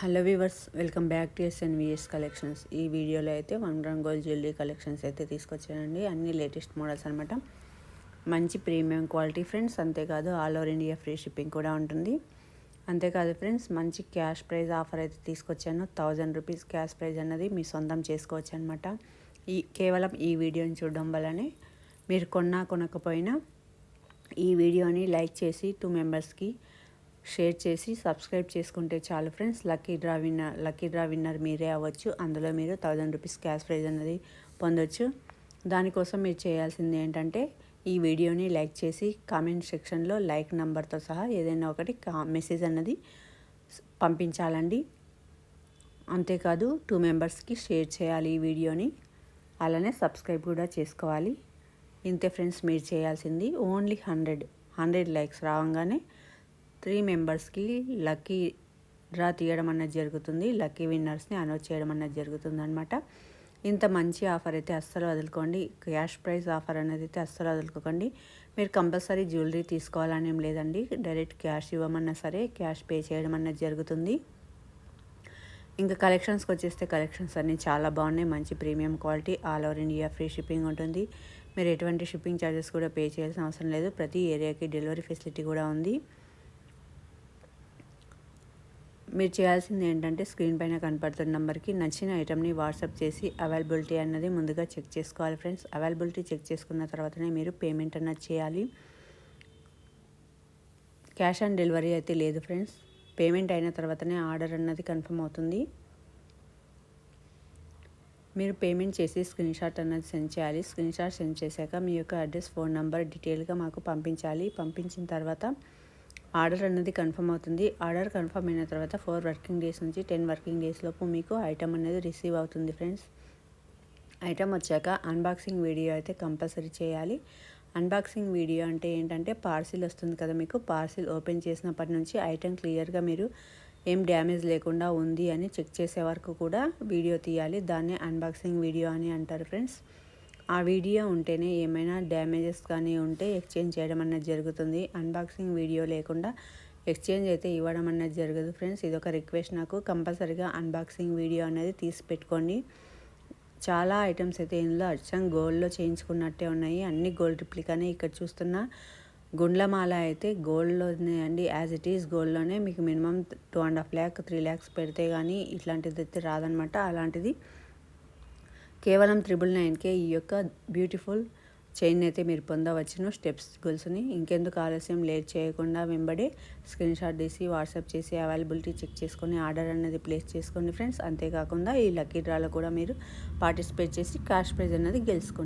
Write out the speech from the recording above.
Hello viewers welcome back to SNVS collections. ఈ వీడియోలో అయితే one gram gold jewellery collections అయితే తీసుకొచ్చానండి. అన్ని లేటెస్ట్ మోడల్స్ అనమాట మంచి ప్రీమియం క్వాలిటీ ఫ్రెండ్స్ అంతేకాదు all over India free shipping కూడా ఉంటుంది. అంతేకాదు ఫ్రెండ్స్ మంచి క్యాష్ ప్రైజ్ ఆఫర్ అయితే తీసుకొచ్చాను. థౌజండ్ రూపీస్ క్యాష్ ప్రైజ్ అన్నది మీ సొంతం చేసుకోవచ్చు అనమాట ఈ కేవలం ఈ వీడియోని చూడడం వల్లనే మీరు కొన్నా కొనకపోయినా ఈ వీడియోని లైక్ చేసి టూ మెంబర్స్కి షేర్ చేసి సబ్స్క్రైబ్ చేసుకుంటే చాలు friends. Lucky draw winner lucky draw winner మీరే అవ్వచ్చు. అందులో మీరు థౌజండ్ రూపీస్ క్యాష్ ప్రైజ్ అనేది పొందొచ్చు. దానికోసం మీరు చేయాల్సింది ఏంటంటే ఈ వీడియోని లైక్ చేసి కామెంట్ సెక్షన్లో లైక్ నెంబర్తో సహా ఏదైనా ఒకటి మెసేజ్ అన్నది పంపించాలండి. అంతేకాదు టూ మెంబర్స్కి షేర్ చేయాలి ఈ వీడియోని. అలానే సబ్స్క్రైబ్ కూడా చేసుకోవాలి. ఇంతే ఫ్రెండ్స్ మీరు చేయాల్సింది ఓన్లీ హండ్రెడ్. హండ్రెడ్ లైక్స్ రావంగానే త్రీ మెంబర్స్కి లక్కీ డ్రా తీయడం అన్నది జరుగుతుంది. లక్కీ విన్నర్స్ని అనౌన్స్ చేయడం అన్నది జరుగుతుంది అనమాట ఇంత మంచి ఆఫర్ అయితే అస్సలు వదులుకోండి. క్యాష్ ప్రైస్ ఆఫర్ అనేది అయితే అస్సలు వదులుకోకండి. మీరు కంపల్సరీ జ్యువెలరీ తీసుకోవాలని ఏం లేదండి. డైరెక్ట్ క్యాష్ ఇవ్వమన్నా సరే క్యాష్ పే చేయడం అన్నది జరుగుతుంది. ఇంకా కలెక్షన్స్కి వచ్చేస్తే కలెక్షన్స్ అన్నీ చాలా బాగున్నాయి. మంచి premium quality all over India free shipping ఉంటుంది. మీరు ఎటువంటి షిప్పింగ్ ఛార్జెస్ కూడా పే చేయాల్సిన అవసరం లేదు. ప్రతి ఏరియాకి డెలివరీ ఫెసిలిటీ కూడా ఉంది. మీరు చేయాల్సింది ఏంటంటే స్క్రీన్ పైన కనపడుతున్న నెంబర్కి నచ్చిన ఐటమ్ని వాట్సాప్ చేసి అవైలబిలిటీ అన్నది ముందుగా చెక్ చేసుకోవాలి ఫ్రెండ్స్. అవైలబిలిటీ చెక్ చేసుకున్న తర్వాతనే మీరు పేమెంట్ అన్నది చేయాలి. క్యాష్ ఆన్ డెలివరీ అయితే లేదు ఫ్రెండ్స్. పేమెంట్ అయిన తర్వాతనే ఆర్డర్ అన్నది కన్ఫర్మ్ అవుతుంది. మీరు పేమెంట్ చేసి స్క్రీన్ షాట్ అన్నది సెండ్ చేయాలి. స్క్రీన్ షాట్ సెండ్ చేశాక మీ యొక్క అడ్రస్ ఫోన్ నెంబర్ డీటెయిల్గా మాకు పంపించాలి. పంపించిన తర్వాత ఆర్డర్ అనేది కన్ఫర్మ్ అవుతుంది. ఆర్డర్ కన్ఫర్మ్ అయిన తర్వాత ఫోర్ వర్కింగ్ డేస్ నుంచి టెన్ వర్కింగ్ డేస్ లోపు మీకు ఐటమ్ అనేది రిసీవ్ అవుతుంది ఫ్రెండ్స్. ఐటమ్ వచ్చాక అన్బాక్సింగ్ వీడియో అయితే కంపల్సరీ చేయాలి. అన్బాక్సింగ్ వీడియో అంటే ఏంటంటే పార్సిల్ వస్తుంది కదా మీకు పార్సిల్ ఓపెన్ చేసినప్పటి నుంచి ఐటమ్ క్లియర్గా మీరు ఏం డ్యామేజ్ లేకుండా ఉంది అని చెక్ చేసే వరకు కూడా వీడియో తీయాలి. దాన్నే అన్బాక్సింగ్ వీడియో అని అంటారు ఫ్రెండ్స్. ఆ వీడియో ఉంటేనే ఏమైనా డ్యామేజెస్ కానీ ఉంటే ఎక్స్చేంజ్ చేయడం అన్నది జరుగుతుంది. అన్బాక్సింగ్ వీడియో లేకుండా ఎక్స్చేంజ్ అయితే ఇవ్వడం అన్నది జరగదు ఫ్రెండ్స్. ఇది ఒక రిక్వెస్ట్ నాకు. కంపల్సరీగా అన్బాక్సింగ్ వీడియో అనేది తీసి పెట్టుకోండి. చాలా ఐటమ్స్ అయితే ఇందులో అచ్చం గోల్డ్లో చేయించుకున్నట్టే ఉన్నాయి. అన్ని గోల్డ్ రిప్లికానే ఇక్కడ చూస్తున్న. గుండ్లమాల అయితే గోల్డ్లోనే అండి. యాజ్ ఇట్ ఈస్ గోల్డ్లోనే. మీకు minimum two and half lakh three lakhs పెడితే కానీ ఇట్లాంటిది అయితే రాదనమాట అలాంటిది కేవలం త్రిబుల్ నైన్కే ఈ యొక్క బ్యూటిఫుల్ చైన్ అయితే మీరు పొందవచ్చును. స్టెప్స్ గొలుసుని ఇంకెందుకు ఆలస్యం లేట్ చేయకుండా వెంబడే స్క్రీన్ షాట్ తీసి వాట్సాప్ చేసి అవైలబిలిటీ చెక్ చేసుకొని ఆర్డర్ అనేది ప్లేస్ చేసుకోండి ఫ్రెండ్స్. అంతేకాకుండా ఈ లక్కీ డ్రాలో కూడా మీరు పార్టిసిపేట్ చేసి క్యాష్ ప్రైజ్ అనేది గెలుచుకోండి.